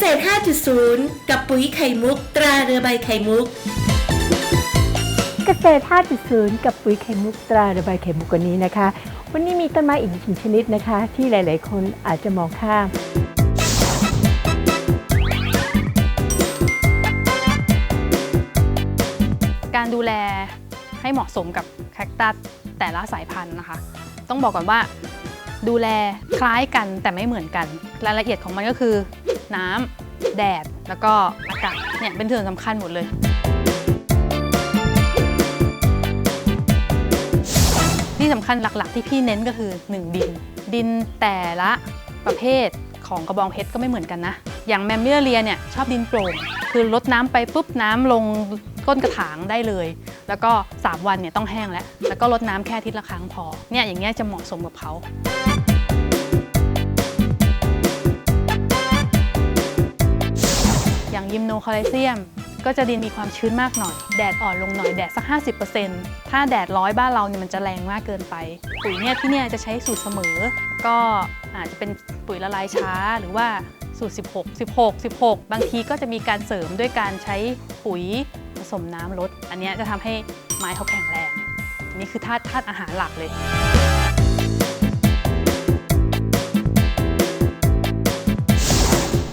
ษตร 5.0 กับปุ๋ยไข่มุก ตราเรือใบไข่มุก เกษตร 5.0 กับปุ๋ยไข่มุกตราระบายไข่มุกวันนี้นะคะ วันนี้มีต้นไม้อีกหนึ่งชนิดนะคะ ที่หลาย ๆ คนอาจจะมองข้ามการดูแลให้เหมาะสมกับแคคตัสแต่ละสายพันธุ์นะคะ ต้องบอกก่อนว่าดูแลคล้ายกันแต่ไม่เหมือนกัน รายละเอียดของมันก็คือ น้ำแดดแล้วก็อากาศเนี่ยเป็นส่วนสำคัญหมดเลยที่สำคัญหลักๆ ที่พี่เน้นก็คือ 1 ดิน ดินแต่ละประเภทของกระบองเพชรก็ไม่เหมือนกันนะ อย่างแมมเบียเรียเนี่ยชอบดินโปร่ง คือลดน้ำไปปุ๊บน้ำลงก้นกระถางได้เลย แล้วก็ 3 วันเนี่ยต้องแห้งแล้ว แล้วก็ลดน้ำแค่ทิตย์ละครั้งพอ เนี่ยอย่างเงี้ยจะเหมาะสมกับเขา โนคาลเซียมก็จะดินมีความชื้นมากหน่อย แดดอ่อนลงหน่อย แดดสัก 50%ถ้าแดดร้อยบ้านเราเนี่ยมันจะแรงมากเกินไป ปุ๋ยเนี่ยที่เนี่ยจะใช้สูตรเสมอ ก็อาจจะเป็นปุ๋ยละลายช้าหรือว่าสูตร 16 16 16 บางทีก็จะมีการเสริมด้วยการใช้ปุ๋ยผสมน้ำลด อันนี้จะทำให้ไม้เขาแข็งแรงนนี้คือธาตุธาตุอาหารหลักเลย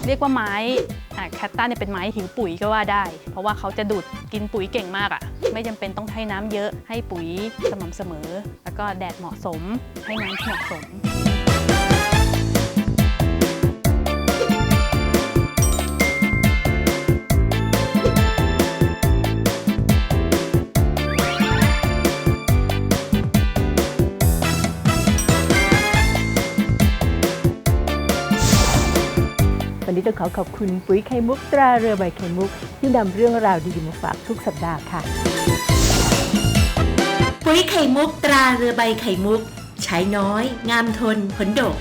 เรียกว่าไม้ แคตตาเนี่ยเป็นไม้หิวปุ๋ยก็ว่าได้ เพราะว่าเขาจะดูดกินปุ๋ยเก่งมากอะ่ะ ไม่จำเป็นต้องให้น้ำเยอะให้ปุ๋ยสม่ำเสมอ แล้วก็แดดเหมาะสมให้น้ำเหมาะสม วันนี้ต้องขอขอบคุณปุ๋ยไข่มุกตราเรือใบไข่มุก ที่นำเรื่องราวดีๆมาฝากทุกสัปดาห์ค่ะ ปุ๋ยไข่มุกตราเรือใบไข่มุก ใช้น้อย งามทนผลดก